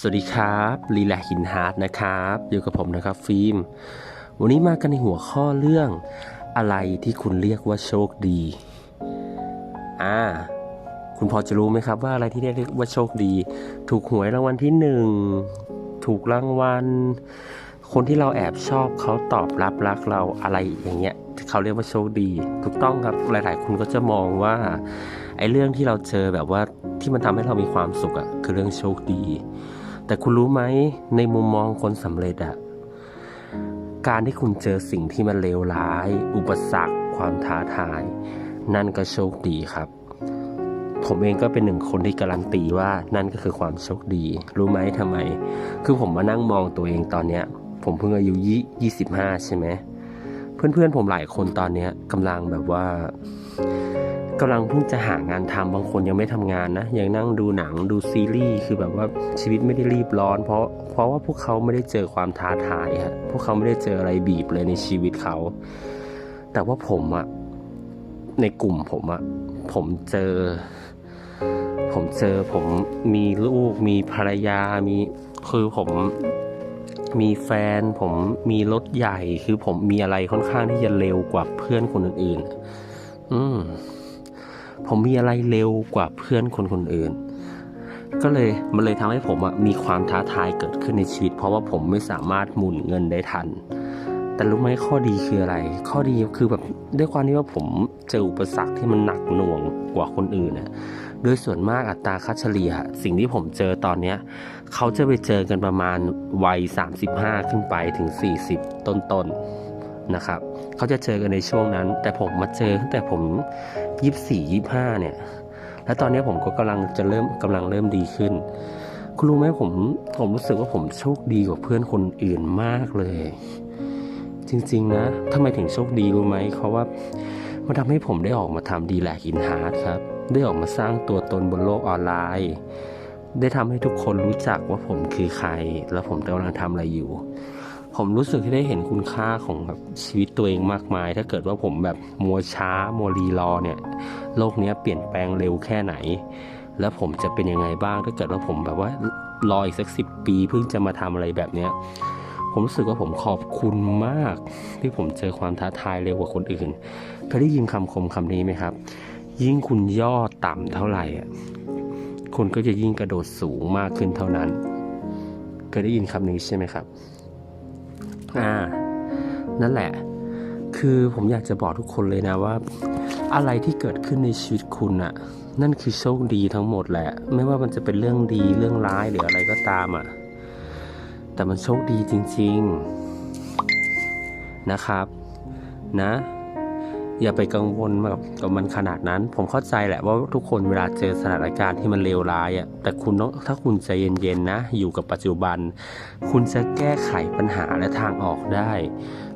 สวัสดีครับรีแลกหินฮาร์ดนะครับอยู่กับผมนะครับฟิล์ม วันนี้มากันในหัวข้อเรื่องอะไรที่คุณเรียกว่าโชคดี อ่า คุณพอจะรู้ไหมครับว่าอะไรที่เรียกว่าโชคดี ถูกหวยรางวัลที่หนึ่งถูกรางวัล คนที่เราแอบชอบเขาตอบรับรักเราอะไรอย่างเงี้ยเขาเรียกว่าโชคดี ถูกต้องครับหลาย ๆ คนก็จะมองว่าไอ้เรื่องที่เราเจอแบบว่าที่มันทำให้เรามีความสุขอะคือเรื่องโชคดี แต่คุณรู้ไหมในมุมมองคนสำเร็จอะการที่คุณเจอสิ่งที่มันเลวร้าย อุปสรรค ความท้าทาย นั่นก็โชคดีครับ ผมเองก็เป็นหนึ่งคนที่การันตีว่านั่นก็คือความโชคดี รู้ไหมทำไม คือผมมานั่งมองตัวเองตอนเนี้ย ผมเพิ่งอายุยี่ยี่สิบห้าใช่ไหมเพื่อนๆผมหลายคนตอนเนี้ยกำลังแบบว่า กำลังเพิ่งจะหางานทำบางคนยังไม่ทำงานนะ ยังนั่งดูหนังดูซีรีส์คือแบบว่าชีวิตไม่ได้รีบร้อน เพราะเพราะว่าพวกเขาไม่ได้เจอความท้าทายฮะพวกเขาไม่ได้เจออะไรบีบเลยในชีวิตเขา แต่ว่าผมอะในกลุ่มผมอะผมเจอ ผมเจอผมมีลูก มีภรรยามีคือผมมีแฟน ผมมีรถใหญ่ คือผมมีอะไรค่อนข้างที่จะเร็วกว่าเพื่อนคนอื่น ๆ อืม ผมมีอะไรเร็วกว่าเพื่อนคนคนอื่น ก็เลยมันเลยทำให้ผมมีความท้าทายเกิดขึ้นในชีวิต เพราะว่าผมไม่สามารถหมุนเงินได้ทัน แต่รู้ไหมข้อดีคืออะไร ข้อดีคือแบบด้วยความที่ว่าผมเจออุปสรรคที่มันหนักหน่วงกว่าคนอื่นน่ะโดยส่วนมากอัตราค่าเฉลี่ย สิ่งที่ผมเจอตอนเนี้ยเขาจะไปเจอกันประมาณวัย 35 ขึ้นไปถึง 40 ต้นๆ นะครับเขาจะเจอกันในช่วงนั้น แต่ผมมาเจอตั้งแต่ผมยี่สี่ยี่ห้าเนี่ย แล้วตอนนี้ผมก็กำลังจะเริ่มกำลังเริ่มดีขึ้น คุณรู้ไหมผมผมรู้สึกว่าผมโชคดีกว่าเพื่อนคนอื่นมากเลย จริงๆนะทำไมถึงโชคดีรู้ไหมเพราะว่ามันทำให้ผมได้ออกมาทำดีแลกอินฮาร์ดครับ ได้ออกมาสร้างตัวตนบนโลกออนไลน์ ได้ทำให้ทุกคนรู้จักว่าผมคือใคร แล้วผมกำลังทำอะไรอยู่ ผมรู้สึกที่ได้เห็นคุณค่าของแบบชีวิตตัวเองมากมาย ถ้าเกิดว่าผมแบบมัวช้ามัวรีรอเนี่ย โลกนี้เปลี่ยนแปลงเร็วแค่ไหน แล้วผมจะเป็นยังไงบ้าง ถ้าเกิดว่าผมแบบว่ารออีกสักสิบปีเพิ่งจะมาทำอะไรแบบเนี้ยผมรู้สึกว่าผมขอบคุณมาก ที่ผมเจอความท้าทายเร็วกว่าคนอื่นเคยได้ยินคำคมคำนี้ไหมครับ ยิ่งคุณย่อต่ำเท่าไหร่คุณก็จะยิ่งกระโดดสูงมากขึ้นเท่านั้น เคยได้ยินคำนี้ใช่ไหมครับ อ่านั่นแหละ คือผมอยากจะบอกทุกคนเลยนะว่า อะไรที่เกิดขึ้นในชีวิตคุณอะนั่นคือโชคดีทั้งหมดแหละ ไม่ว่ามันจะเป็นเรื่องดีเรื่องร้ายหรืออะไรก็ตามอะแต่มันโชคดีจริง ๆนะครับ นะ อย่าไปกังวลกับกับมันขนาดนั้น ผมเข้าใจแหละว่าทุกคนเวลาเจอสถานการณ์ที่มันเลวร้ายอะแต่คุณต้องถ้าคุณใจเย็นๆนะ อยู่กับปัจจุบัน คุณจะแก้ไขปัญหาและทางออกได้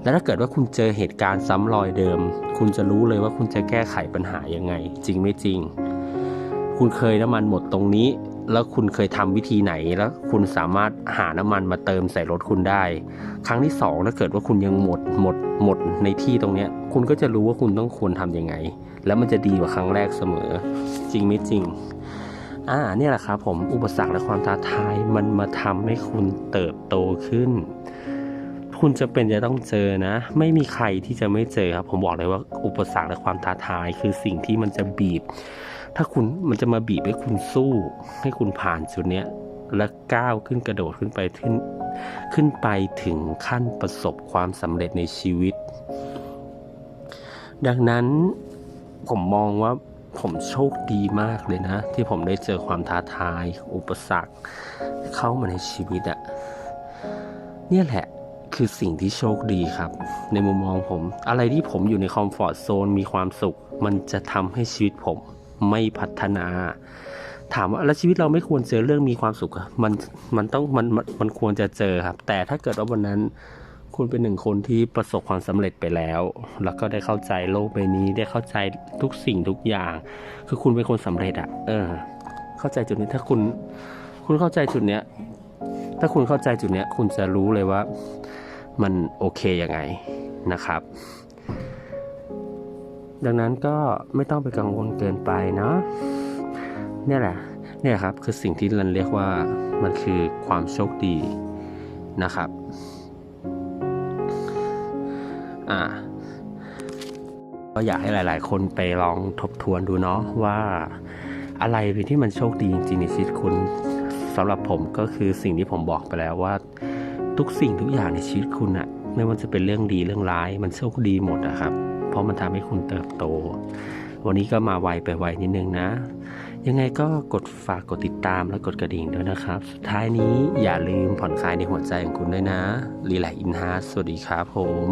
และถ้าเกิดว่าคุณเจอเหตุการณ์ซ้ำรอยเดิม คุณจะรู้เลยว่าคุณจะแก้ไขปัญหายังไง จริงไม่จริง คุณเคยน้ำมันหมดตรงนี้ แล้วคุณเคยทำวิธีไหนแล้วคุณสามารถหาน้ำมันมาเติมใส่รถคุณได้ ครั้งที่สองถ้าเกิดว่าคุณยังหมดหมดหมดในที่ตรงเนี้ย คุณก็จะรู้ว่าคุณต้องควรทำยังไง แล้วมันจะดีกว่าครั้งแรกเสมอ จริงไม่จริงอ่าเนี่ยแหละครับผมอุปสรรคและความท้าทายมันมาทำให้คุณเติบโตขึ้น คุณจะเป็นจะต้องเจอนะ ไม่มีใครที่จะไม่เจอครับ ผมบอกเลยว่าอุปสรรคและความท้าทายคือสิ่งที่มันจะบีบ ถ้าคุณมันจะมาบีบให้คุณสู้ ให้คุณผ่านจุดเนี้ยและก้าวขึ้นกระโดดขึ้นไปขึ้นขึ้นไปถึงขั้นประสบความสำเร็จในชีวิต ดังนั้นผมมองว่าผมโชคดีมากเลยนะ ที่ผมได้เจอความท้าทาย อุปสรรค เข้ามาในชีวิตอะเนี่ยแหละคือสิ่งที่โชคดีครับ ในมุมมองผม อะไรที่ผมอยู่ในคอมฟอร์ทโซนมีความสุข มันจะทำให้ชีวิตผม ไม่พัฒนา ถามว่าแล้วชีวิตเราไม่ควรเจอเรื่องมีความสุขมันมันต้องมันมันมันควรจะเจอครับ แต่ถ้าเกิดว่าวันนั้นคุณเป็นหนึ่งคนที่ประสบความสำเร็จไปแล้ว แล้วก็ได้เข้าใจโลกใบนี้ ได้เข้าใจทุกสิ่งทุกอย่าง คือคุณเป็นคนสำเร็จอะเออ เข้าใจจุดนี้ถ้าคุณ คุณเข้าใจจุดเนี้ย ถ้าคุณเข้าใจจุดเนี้ย คุณจะรู้เลยว่า มันโอเคยังไงนะครับ ดังนั้นก็ไม่ต้องไปกังวลเกินไปเนาะเนี่ยแหละเนี่ยครับคือสิ่งที่เราเรียกว่ามันคือความโชคดีนะครับอ่าก็อยากให้หลาย ๆ คนไปลองทบทวนดูเนาะว่าอะไรเป็นที่มันโชคดีจริงๆในชีวิตคุณสำหรับผมก็คือสิ่งที่ผมบอกไปแล้วว่า ทุกสิ่งทุกอย่างในชีวิตคุณอะไม่ว่าจะเป็นเรื่องดีเรื่องร้าย มันโชคดีหมดอะครับ ราะมันทำให้คุณเติบโต วันนี้ก็มาไวไปไวนิดนึงนะ ยังไงก็กดฝากกดติดตามและกดกระดิ่งด้วยนะครับ สุดท้ายนี้อย่าลืมผ่อนคลายในหัวใจของคุณด้วยนะรีแลกอินฮาร์สวัสดีครับผม